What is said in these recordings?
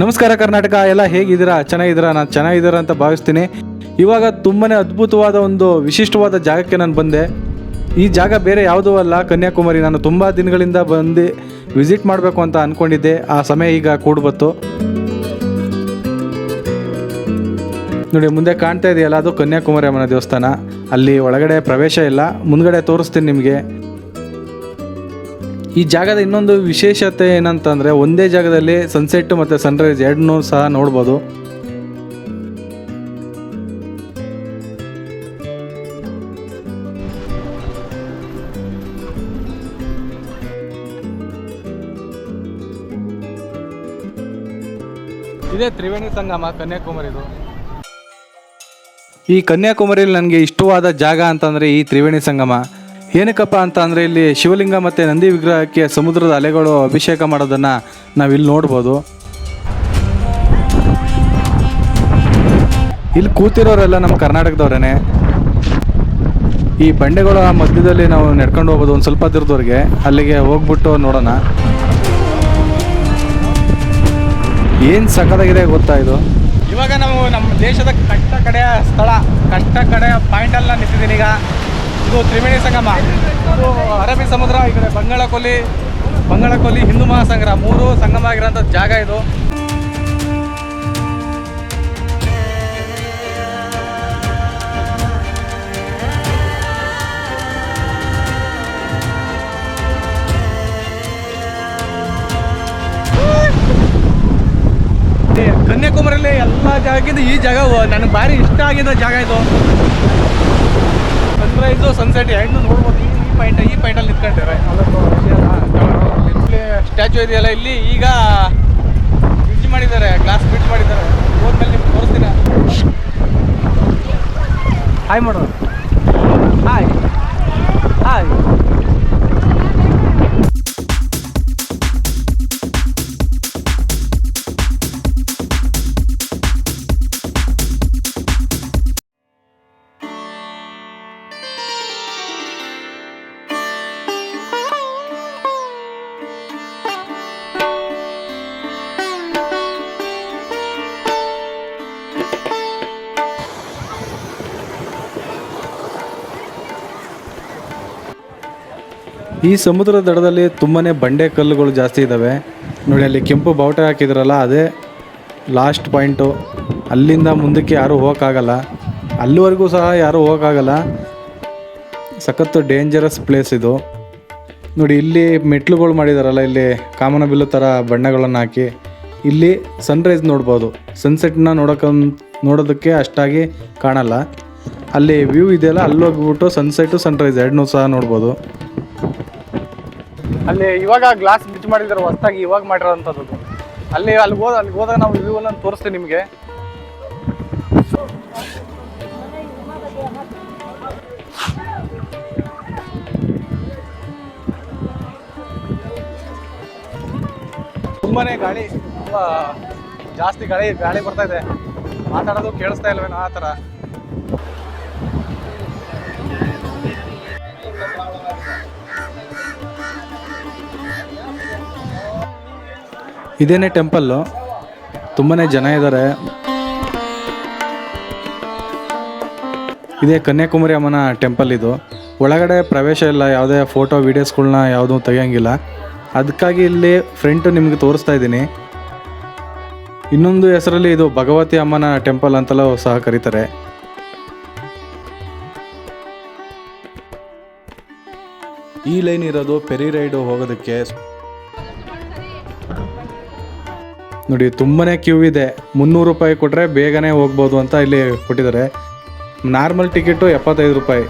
ನಮಸ್ಕಾರ ಕರ್ನಾಟಕ, ಎಲ್ಲ ಹೇಗಿದ್ದೀರಾ? ಚೆನ್ನಾಗಿದ್ದೀರಾ? ನಾನು ಚೆನ್ನಾಗಿದ್ದೀರಾ ಅಂತ ಭಾವಿಸ್ತೀನಿ. ಇವಾಗ ತುಂಬಾ ಅದ್ಭುತವಾದ ಒಂದು ವಿಶಿಷ್ಟವಾದ ಜಾಗಕ್ಕೆ ನಾನು ಬಂದೆ. ಈ ಜಾಗ ಬೇರೆ ಯಾವುದೂ ಅಲ್ಲ. ಕನ್ಯಾಕುಮಾರಿ ನಾನು ತುಂಬ ದಿನಗಳಿಂದ ಬಂದು ವಿಸಿಟ್ ಮಾಡಬೇಕು ಅಂತ ಅಂದ್ಕೊಂಡಿದ್ದೆ ಆ ಸಮಯ ಈಗ ಕೂಡ್ಬತ್ತು ನೋಡಿ, ಮುಂದೆ ಕಾಣ್ತಾ ಇದೆಯಲ್ಲ, ಅದು ಕನ್ಯಾಕುಮಾರಿ ಅಮ್ಮನ ದೇವಸ್ಥಾನ. ಅಲ್ಲಿ ಒಳಗಡೆ ಪ್ರವೇಶ ಇಲ್ಲ. ಮುಂದ್ಗಡೆ ತೋರಿಸ್ತೀನಿ ನಿಮಗೆ. ಈ ಜಾಗದ ಇನ್ನೊಂದು ವಿಶೇಷತೆ ಏನಂತಂದರೆ ಒಂದೇ ಜಾಗದಲ್ಲಿ ಸನ್ಸೆಟ್ ಮತ್ತು ಸನ್ರೈಸ್ ಎರಡನ್ನೂ ಸಹ ನೋಡ್ಬೋದು. ಇದೇ ತ್ರಿವೇಣಿ ಸಂಗಮ ಕನ್ಯಾಕುಮಾರಿದು ಈ ಕನ್ಯಾಕುಮಾರಿಯಲ್ಲಿ ನನಗೆ ಇಷ್ಟವಾದ ಜಾಗ ಅಂತಂದರೆ ಈ ತ್ರಿವೇಣಿ ಸಂಗಮ. ಏನಕ್ಕಪ್ಪ ಅಂತ ಅಂದರೆ ಇಲ್ಲಿ ಶಿವಲಿಂಗ ಮತ್ತು ನಂದಿ ವಿಗ್ರಹಕ್ಕೆ ಸಮುದ್ರದ ಅಲೆಗಳು ಅಭಿಷೇಕ ಮಾಡೋದನ್ನು ನಾವಿಲ್ಲಿ ನೋಡ್ಬೋದು. ಇಲ್ಲಿ ಕೂತಿರೋರೆಲ್ಲ ನಮ್ಮ ಕರ್ನಾಟಕದವ್ರೇ ಈ ಬಂಡೆಗಳ ಮಧ್ಯದಲ್ಲಿ ನಾವು ನಡ್ಕೊಂಡು ಹೋಗ್ಬೋದು ಒಂದು ಸ್ವಲ್ಪ ದೂರದವ್ರಿಗೆ. ಅಲ್ಲಿಗೆ ಹೋಗ್ಬಿಟ್ಟು ನೋಡೋಣ. ಏನು ಸಖತ್ತಾಗಿದೆ ಗೊತ್ತಾ ಇದು? ಇವಾಗ ನಾವು ನಮ್ಮ ದೇಶದ ಕಟ್ಟ ಕಡೆಯ ಸ್ಥಳ ಕಟ್ಟ ಕಡೆಯ ಪಾಯಿಂಟಲ್ಲಿ ನಿಂತಿದ್ದೀನಿ ಈಗ ಇದು ತ್ರಿವೇಣಿ ಸಂಗಮ. ಇದು ಅರಬ್ಬಿ ಸಮುದ್ರ, ಈ ಕಡೆ ಬಂಗಾಳ ಕೊಲ್ಲಿ ಬಂಗಾಳ ಕೊಲ್ಲಿ ಹಿಂದೂ ಮಹಾಸಾಗರ. ಮೂರು ಸಂಗಮ ಆಗಿರೋಂಥ ಜಾಗ ಇದು. ಕನ್ಯಾಕುಮಾರಿಯಲ್ಲಿ ಎಲ್ಲ ಜಾಗಕ್ಕಿಂತ ಈ ಜಾಗ ನನಗೆ ಭಾರಿ ಇಷ್ಟ ಆಗಿದ್ದ ಜಾಗ ಇದು. ಸನ್ರೈಸು ಸನ್ಸೆಟ್ ಎರಡು ನೋಡ್ಬೋದು. ಈ ಪಾಯಿಂಟ್ ಈ ಪಾಯಿಂಟಲ್ಲಿ ನಿಂತ್ಕೊಂಡಿದ್ದಾರೆ ಸ್ಟ್ಯಾಚು ಇದೆಯಲ್ಲ, ಇಲ್ಲಿ ಈಗ ಬ್ರಿಡ್ಜ್ ಮಾಡಿದ್ದಾರೆ ಗ್ಲಾಸ್ ಬ್ರಿಡ್ಜ್ ಮಾಡಿದ್ದಾರೆ. ಹೋದ್ಮೇಲೆ ನಿಮ್ಗೆ ತೋರಿಸ್ತೀನಿ. ಹಾಯ್ ಮಾಡೋದು ಹಾಯ್ ಹಾಯ್ ಈ ಸಮುದ್ರ ದಡದಲ್ಲಿ ತುಂಬಾ ಬಂಡೆ ಕಲ್ಲುಗಳು ಜಾಸ್ತಿ ಇದ್ದಾವೆ ನೋಡಿ, ಅಲ್ಲಿ ಕೆಂಪು ಬಾವುಟ ಹಾಕಿದ್ರಲ್ಲ, ಅದೇ ಲಾಸ್ಟ್ ಪಾಯಿಂಟು ಅಲ್ಲಿಂದ ಮುಂದಕ್ಕೆ ಯಾರೂ ಹೋಗೋಕ್ಕಾಗಲ್ಲ. ಅಲ್ಲಿವರೆಗೂ ಸಹ ಯಾರೂ ಹೋಗೋಕ್ಕಾಗಲ್ಲ. ಸಖತ್ತು ಡೇಂಜರಸ್ ಪ್ಲೇಸ್ ಇದು. ನೋಡಿ, ಇಲ್ಲಿ ಮೆಟ್ಲುಗಳು ಮಾಡಿದಾರಲ್ಲ, ಇಲ್ಲಿ ಕಾಮನಬಿಲ್ಲು ಥರ ಬಣ್ಣಗಳನ್ನು ಹಾಕಿ. ಇಲ್ಲಿ ಸನ್ರೈಸ್ ನೋಡ್ಬೋದು. ಸನ್ಸೆಟ್ನ ನೋಡೋಕ, ನೋಡೋದಕ್ಕೆ ಅಷ್ಟಾಗಿ ಕಾಣಲ್ಲ. ಅಲ್ಲಿ ವ್ಯೂ ಇದೆಯಲ್ಲ ಅಲ್ಲಿ ಹೋಗ್ಬಿಟ್ಟು ಸನ್ಸೆಟ್ಟು ಸನ್ರೈಸ್ ಎರಡನ್ನೂ ಸಹ ನೋಡ್ಬೋದು. ಅಲ್ಲಿ ಇವಾಗ ಗ್ಲಾಸ್ ಬ್ರಿಡ್ಜ್ ಮಾಡಿದ್ದಾರೆ ಹೊಸದಾಗಿ ಇವಾಗ ಮಾಡಿರೋಂಥದ್ದು. ಅಲ್ಲಿ ಅಲ್ಲಿ ಹೋದ ಅಲ್ಲಿ ಹೋದಾಗ ನಾವು ವ್ಯೂ ಅನ್ನ ತೋರಿಸ್ತೀವಿ ನಿಮಗೆ. ತುಂಬಾನೇ ಗಾಳಿ, ತುಂಬಾ ಜಾಸ್ತಿ ಗಾಳಿ ಗಾಳಿ ಬರ್ತಾ ಇದೆ. ಮಾತಾಡೋದು ಕೇಳಿಸ್ತಾ ಇಲ್ವೇನೋ ಆ ಥರ. ಇದೇನೇ ಟೆಂಪಲ್ಲು? ತುಂಬಾ ಜನ ಇದ್ದಾರೆ ಇದೇ ಕನ್ಯಾಕುಮಾರಿ ಅಮ್ಮನ ಟೆಂಪಲ್ ಇದು. ಒಳಗಡೆ ಪ್ರವೇಶ ಇಲ್ಲ, ಯಾವುದೇ ಫೋಟೋ, ವೀಡಿಯೋಸ್ಗಳನ್ನ ಯಾವುದೂ ತೆಗಿಯೋಂಗಿಲ್ಲ. ಅದಕ್ಕಾಗಿ ಇಲ್ಲಿ ಫ್ರಂಟ್ ನಿಮಗೆ ತೋರಿಸ್ತಾ ಇದ್ದೀನಿ. ಇನ್ನೊಂದು ಹೆಸರಲ್ಲಿ ಇದು ಭಗವತಿ ಅಮ್ಮನ ಟೆಂಪಲ್ ಅಂತಲೂ ಸಹ ಕರೀತಾರೆ. ಈ ಲೈನ್ ಇರೋದು ಪೆರಿ ರೈಡು ಹೋಗೋದಕ್ಕೆ. ನೋಡಿ, ತುಂಬನೇ ಕ್ಯೂ ಇದೆ. ಮುನ್ನೂರು ರೂಪಾಯಿ ಕೊಟ್ಟರೆ ಬೇಗನೆ ಹೋಗ್ಬೋದು ಅಂತ ಇಲ್ಲಿ ಕೊಟ್ಟಿದ್ದಾರೆ. ನಾರ್ಮಲ್ ಟಿಕೆಟು ಎಪ್ಪತ್ತೈದು ರೂಪಾಯಿ.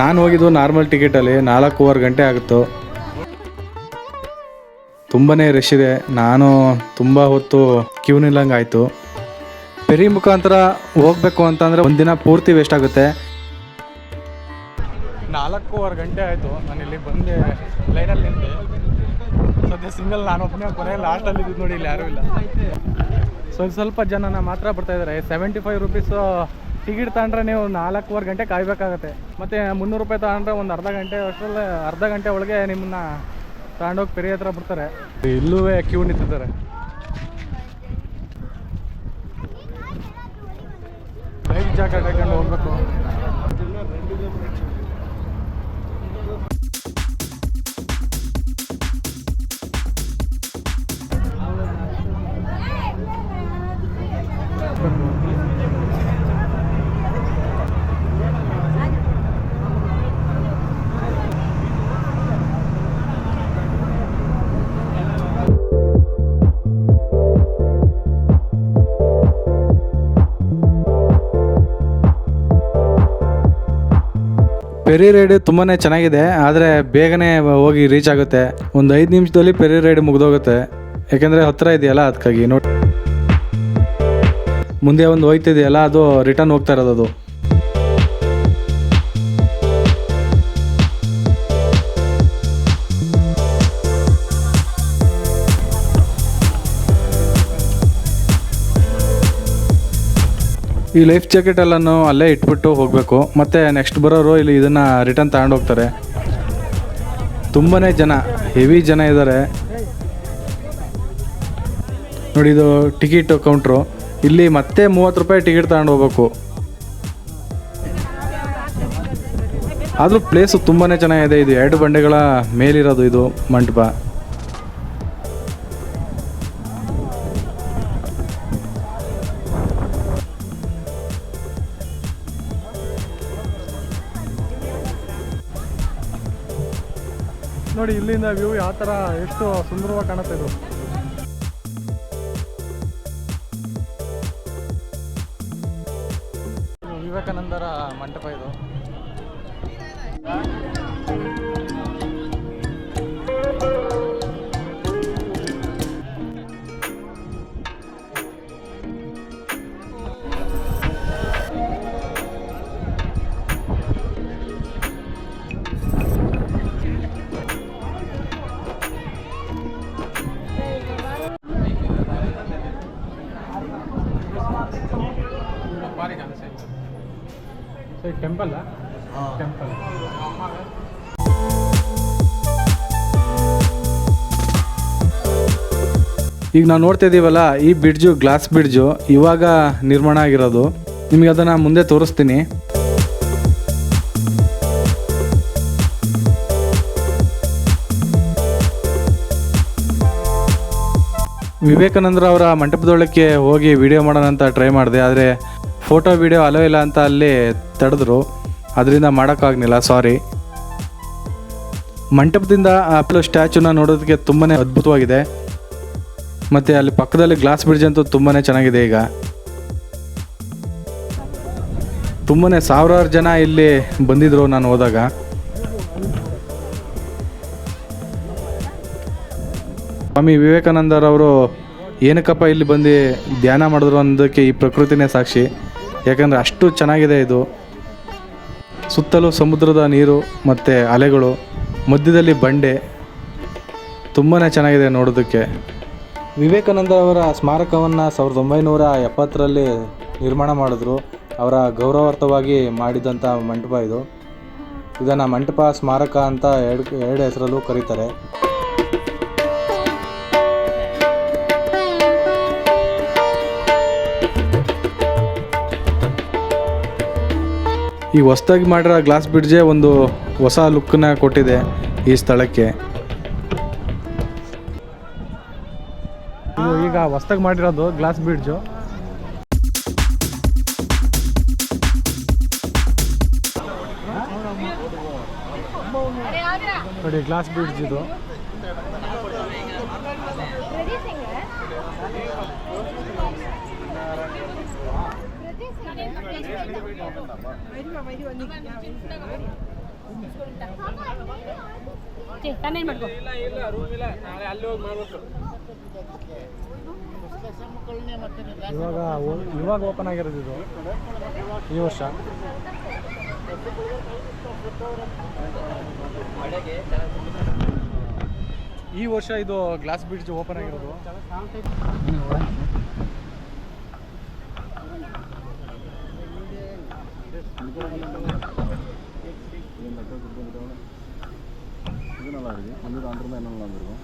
ನಾನು ಹೋಗಿದ್ದು ನಾರ್ಮಲ್ ಟಿಕೆಟಲ್ಲಿ ನಾಲ್ಕೂವರೆ ಗಂಟೆ ಆಗುತ್ತೆ. ತುಂಬಾ ರಶ್ ಇದೆ. ನಾನು ತುಂಬ ಹೊತ್ತು ಕ್ಯೂ ನಿಲ್ಲಂಗೆ ಆಯಿತು ಪೆರಿ ಮುಖಾಂತರ ಹೋಗ್ಬೇಕು ಅಂತಂದರೆ ಒಂದಿನ ಪೂರ್ತಿ ವೇಸ್ಟ್ ಆಗುತ್ತೆ. ನಾಲ್ಕೂವರೆ ಗಂಟೆ ಆಯಿತು. ನಾನು ಇಲ್ಲಿ ಬಂದೆ ಲೈನಲ್ಲಿ ನಿಂತೆ. ಅನ್ಸುತ್ತೆ ಸಿಂಗಲ್ ನಾನು ಒಬ್ಬನೇ ಕೊನೆ ಲಾಸ್ಟಲ್ಲಿ ಇದ್ದು ನೋಡಿ ಇಲ್ಲಿ ಯಾರೂ ಇಲ್ಲ. ಸ್ವಲ್ಪ ಸ್ವಲ್ಪ ಜನನ ಮಾತ್ರ ಬರ್ತಾ ಇದ್ದಾರೆ ಸೆವೆಂಟಿ ಫೈವ್ ರುಪೀಸು ಟಿಕೆಟ್ ತಗೊಂಡ್ರೆ ನೀವು ನಾಲ್ಕೂವರೆ ಗಂಟೆ ಕಾಯ್ಬೇಕಾಗತ್ತೆ. ಮತ್ತೆ ಮುನ್ನೂರು ರೂಪಾಯಿ ತಗೊಂಡ್ರೆ ಒಂದು ಅರ್ಧ ಗಂಟೆ, ಅಷ್ಟರಲ್ಲಿ ಅರ್ಧ ಗಂಟೆ ಒಳಗೆ ನಿಮ್ಮನ್ನ ತಗೊಂಡೋಗಿ ಪೆರಿ ಹತ್ರ ಬರ್ತಾರೆ ಇಲ್ಲೂ ಕ್ಯೂ ನಿಂತಿದ್ದಾರೆ. ಲೈಫ್ ಜಾಕೆಟ್ ಹಾಕೊಂಡು ಹೋಗ್ಬೇಕು. ಪೆರಿ ರೈಡ್ ತುಂಬಾ ಚೆನ್ನಾಗಿದೆ, ಆದರೆ ಬೇಗನೆ ಹೋಗಿ ರೀಚ್ ಆಗುತ್ತೆ. ಒಂದು ಐದು ನಿಮಿಷದಲ್ಲಿ ಪೆರಿ ರೈಡ್ ಮುಗಿದೋಗುತ್ತೆ. ಯಾಕೆಂದರೆ ಹತ್ತಿರ ಇದೆಯಲ್ಲ ಅದಕ್ಕಾಗಿ ನೋಡಿ ಮುಂದೆ ಒಂದು ಹೋಯ್ತಿದೆಯಲ್ಲ, ಅದು ರಿಟರ್ನ್ ಹೋಗ್ತಾ ಇರೋದು ಅದು. ಈ ಲೈಫ್ ಜಾಕೆಟ್ ಎಲ್ಲನೂ ಅಲ್ಲೇ ಇಟ್ಬಿಟ್ಟು ಹೋಗಬೇಕು. ಮತ್ತು ನೆಕ್ಸ್ಟ್ ಬರೋರು ಇಲ್ಲಿ ಇದನ್ನು ರಿಟರ್ನ್ ತಗೊಂಡು ಹೋಗ್ತಾರೆ. ತುಂಬಾ ಜನ ಹೆವಿ ಜನ ಇದ್ದಾರೆ ನೋಡಿ ಇದು ಟಿಕೆಟ್ ಕೌಂಟ್ರು ಇಲ್ಲಿ ಮತ್ತೆ ಮೂವತ್ತು ರೂಪಾಯಿ ಟಿಕೆಟ್ ತಗೊಂಡು ಹೋಗ್ಬೇಕು. ಆದರೂ ಪ್ಲೇಸು ತುಂಬಾ ಚೆನ್ನಾಗಿದೆ. ಇದು ಎರಡು ಬಂಡೆಗಳ ಮೇಲಿರೋದು ಇದು ಮಂಟಪ. ನೋಡಿ ಇಲ್ಲಿಂದ ವ್ಯೂ ಯಾವ ಥರ ಎಷ್ಟು ಸುಂದರವಾಗಿ ಕಾಣುತ್ತೆ ಇದು. ವಿವೇಕಾನಂದರ ಮಂಟಪ ಇದು. ಈಗ ನಾವು ನೋಡ್ತಾ ಇದ್ದೀವಲ್ಲ ಈ ಬ್ರಿಡ್ಜು ಗ್ಲಾಸ್ ಬ್ರಿಡ್ಜು ಇವಾಗ ನಿರ್ಮಾಣ ಆಗಿರೋದು. ನಿಮಗೆ ಅದನ್ನು ಮುಂದೆ ತೋರಿಸ್ತೀನಿ. ವಿವೇಕಾನಂದರು ಅವರ ಮಂಟಪದೊಳಕ್ಕೆ ಹೋಗಿ ವಿಡಿಯೋ ಮಾಡೋಣ ಅಂತ ಟ್ರೈ ಮಾಡಿದೆ, ಆದರೆ ಫೋಟೋ ವಿಡಿಯೋ ಅಲೋ ಇಲ್ಲ ಅಂತ ಅಲ್ಲಿ ತಡೆದ್ರು. ಅದರಿಂದ ಮಾಡೋಕ್ಕಾಗಲಿಲ್ಲ ಸಾರಿ ಮಂಟಪದಿಂದ ಆಪಲ್ ಸ್ಟ್ಯಾಚುನ ನೋಡೋದಕ್ಕೆ ತುಂಬಾ ಅದ್ಭುತವಾಗಿದೆ. ಮತ್ತು ಅಲ್ಲಿ ಪಕ್ಕದಲ್ಲಿ ಗ್ಲಾಸ್ ಬ್ರಿಡ್ಜ್ ಅಂತೂ ತುಂಬಾ ಚೆನ್ನಾಗಿದೆ ಈಗ. ತುಂಬಾ ಸಾವಿರಾರು ಜನ ಇಲ್ಲಿ ಬಂದಿದ್ರು ನಾನು ಹೋದಾಗ. ಸ್ವಾಮಿ ವಿವೇಕಾನಂದರವರು ಏನಕ್ಕಪ್ಪ ಇಲ್ಲಿ ಬಂದು ಧ್ಯಾನ ಮಾಡಿದ್ರು ಅನ್ನೋದಕ್ಕೆ ಈ ಪ್ರಕೃತಿನೇ ಸಾಕ್ಷಿ. ಯಾಕಂದರೆ ಅಷ್ಟು ಚೆನ್ನಾಗಿದೆ ಇದು. ಸುತ್ತಲೂ ಸಮುದ್ರದ ನೀರು ಮತ್ತು ಅಲೆಗಳು, ಮಧ್ಯದಲ್ಲಿ ಬಂಡೆ. ತುಂಬಾ ಚೆನ್ನಾಗಿದೆ ನೋಡೋದಕ್ಕೆ. ವಿವೇಕಾನಂದ ಅವರ ಸ್ಮಾರಕವನ್ನು ಸಾವಿರದ ಒಂಬೈನೂರ ಎಪ್ಪತ್ತರಲ್ಲಿ ನಿರ್ಮಾಣ ಮಾಡಿದ್ರು. ಅವರ ಗೌರವಾರ್ಥವಾಗಿ ಮಾಡಿದಂಥ ಮಂಟಪ ಇದು. ಇದನ್ನು ಮಂಟಪ ಸ್ಮಾರಕ ಅಂತ ಎರಡು ಎರಡು ಹೆಸರಲ್ಲೂ ಕರೀತಾರೆ. ಈ ಹೊಸದಾಗಿ ಮಾಡಿರೋ ಗ್ಲಾಸ್ ಬ್ರಿಡ್ಜೇ ಒಂದು ಹೊಸ ಲುಕ್ಕನ್ನ ಕೊಟ್ಟಿದೆ ಈ ಸ್ಥಳಕ್ಕೆ. ಈಗ ಹೊಸ್ದಾಗಿ ಮಾಡಿರೋದು ಗ್ಲಾಸ್ ಬ್ರಿಡ್ಜು ನೋಡಿ ಗ್ಲಾಸ್ ಬ್ರಿಡ್ಜ್ ಇದು. ಮಾಡ್ಕೊ? ಇವಾಗ ಓ- ಇವಾಗ ಓಪನ್ ಆಗಿರೋದು ಇದು. ಈ ವರ್ಷ. ಈ ವರ್ಷ ಇದು ಗ್ಲಾಸ್ ಬ್ರಿಡ್ಜ್ ಓಪನ್ ಆಗಿರೋದು. ரெண்டு அக்கா கொடுத்துருக்காங்க இது நல்லா இருக்குது வந்து ஆண்டு இருந்தால் என்ன நல்லா இருந்திருக்கும்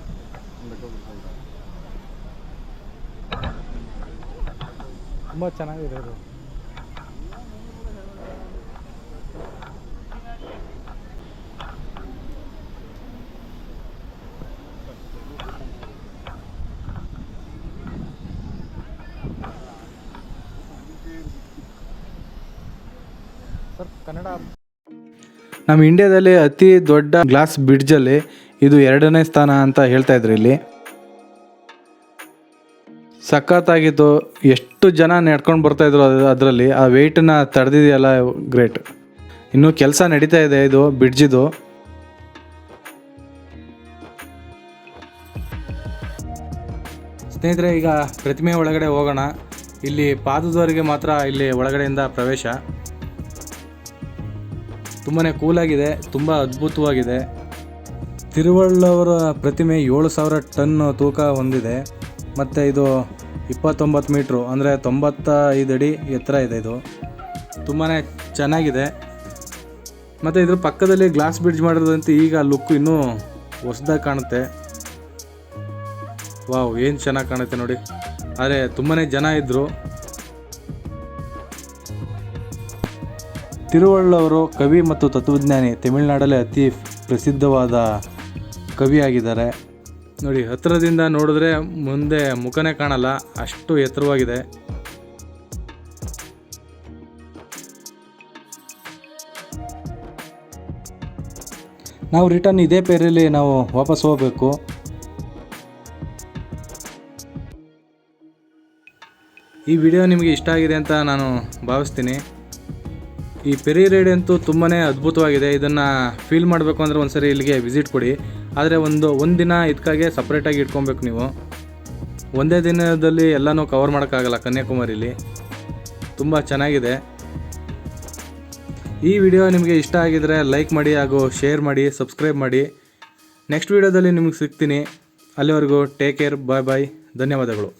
ரெண்டு அக்கா கொடுத்துருக்காங்க ತುಂಬ ಚೆನ್ನಾಗಿರೋದು ಸರ್ ಕನ್ನಡ ನಮ್ಮ ಇಂಡಿಯಾದಲ್ಲಿ ಅತಿ ದೊಡ್ಡ ಗ್ಲಾಸ್ ಬ್ರಿಡ್ಜಲ್ಲಿ ಇದು ಎರಡನೇ ಸ್ಥಾನ ಅಂತ ಹೇಳ್ತಾ ಇದ್ರು ಇಲ್ಲಿ. ಸಖತ್ತಾಗಿತ್ತು. ಎಷ್ಟು ಜನ ನಡ್ಕೊಂಡು ಬರ್ತಾ ಇದ್ರು ಅದರಲ್ಲಿ. ಆ ವೆಯ್ಟನ್ನ ತಡೆದಿದೆಯಲ್ಲ ಗ್ರೇಟ್ ಇನ್ನೂ ಕೆಲಸ ನಡೀತಾ ಇದೆ ಇದು ಬ್ರಿಡ್ಜಿದು ಸ್ನೇಹಿತರೆ, ಈಗ ಪ್ರತಿಮೆ ಒಳಗಡೆ ಹೋಗೋಣ. ಇಲ್ಲಿ ಪಾದದವರಿಗೆ ಮಾತ್ರ ಇಲ್ಲಿ ಒಳಗಡೆಯಿಂದ ಪ್ರವೇಶ. ತುಂಬಾ ಕೂಲಾಗಿದೆ, ತುಂಬ ಅದ್ಭುತವಾಗಿದೆ. ತಿರುವಳ್ಳವರ ಪ್ರತಿಮೆ ಏಳು ಸಾವಿರ ಟನ್ ತೂಕ ಹೊಂದಿದೆ. ಮತ್ತು ಇದು ಇಪ್ಪತ್ತೊಂಬತ್ತು ಮೀಟ್ರು, ಅಂದರೆ ತೊಂಬತ್ತ ಐದು ಅಡಿ ಎತ್ತರ ಇದೆ ಇದು. ತುಂಬಾ ಚೆನ್ನಾಗಿದೆ. ಮತ್ತು ಇದ್ರ ಪಕ್ಕದಲ್ಲಿ ಗ್ಲಾಸ್ ಬ್ರಿಡ್ಜ್ ಮಾಡಿರೋದಂತೆ ಈಗ ಲುಕ್ ಇನ್ನೂ ಹೊಸ್ದಾಗಿ ಕಾಣುತ್ತೆ. ವಾವ್ ಏನು ಚೆನ್ನಾಗಿ ಕಾಣುತ್ತೆ ನೋಡಿ. ಆದರೆ ತುಂಬಾ ಜನ ಇದ್ದರು ತಿರುವಳ್ಳವರು ಕವಿ ಮತ್ತು ತತ್ವಜ್ಞಾನಿ ತಮಿಳುನಾಡಲ್ಲಿ ಅತಿ ಪ್ರಸಿದ್ಧವಾದ ಕವಿಯಾಗಿದ್ದಾರೆ. ನೋಡಿ, ಹತ್ತಿರದಿಂದ ನೋಡಿದ್ರೆ ಮುಂದೆ ಮುಖನೇ ಕಾಣಲ್ಲ, ಅಷ್ಟು ಎತ್ತರವಾಗಿದೆ. ನಾವು ರಿಟರ್ನ್ ಇದೇ ಪೇರಲ್ಲಿ ನಾವು ವಾಪಸ್ ಹೋಗಬೇಕು. ಈ ವಿಡಿಯೋ ನಿಮಗೆ ಇಷ್ಟ ಆಗಿದೆ ಅಂತ ನಾನು ಭಾವಿಸ್ತೀನಿ. ಈ ಪೆರಿ ರೈಡ್ ಅಂತೂ ತುಂಬಾ ಅದ್ಭುತವಾಗಿದೆ. ಇದನ್ನು ಫೀಲ್ ಮಾಡಬೇಕು ಅಂದರೆ ಒಂದ್ಸರಿ ಇಲ್ಲಿಗೆ ವಿಸಿಟ್ ಕೊಡಿ. ಆದರೆ ಒಂದು ಒಂದು ದಿನ ಇದಕ್ಕಾಗೆ ಸಪ್ರೇಟಾಗಿ ಇಟ್ಕೊಬೇಕು ನೀವು. ಒಂದೇ ದಿನದಲ್ಲಿ ಎಲ್ಲನೂ ಕವರ್ ಮಾಡೋಕ್ಕಾಗಲ್ಲ ಕನ್ಯಾಕುಮಾರಿಲಿ. ತುಂಬ ಚೆನ್ನಾಗಿದೆ. ಈ ವಿಡಿಯೋ ನಿಮಗೆ ಇಷ್ಟ ಆಗಿದರೆ ಲೈಕ್ ಮಾಡಿ ಹಾಗೂ ಶೇರ್ ಮಾಡಿ ಸಬ್ಸ್ಕ್ರೈಬ್ ಮಾಡಿ. ನೆಕ್ಸ್ಟ್ ವಿಡಿಯೋದಲ್ಲಿ ನಿಮಗೆ ಸಿಗ್ತೀನಿ. ಅಲ್ಲಿವರೆಗೂ ಟೇಕ್ ಕೇರ್ ಬಾಯ್ ಬಾಯ್ ಧನ್ಯವಾದಗಳು.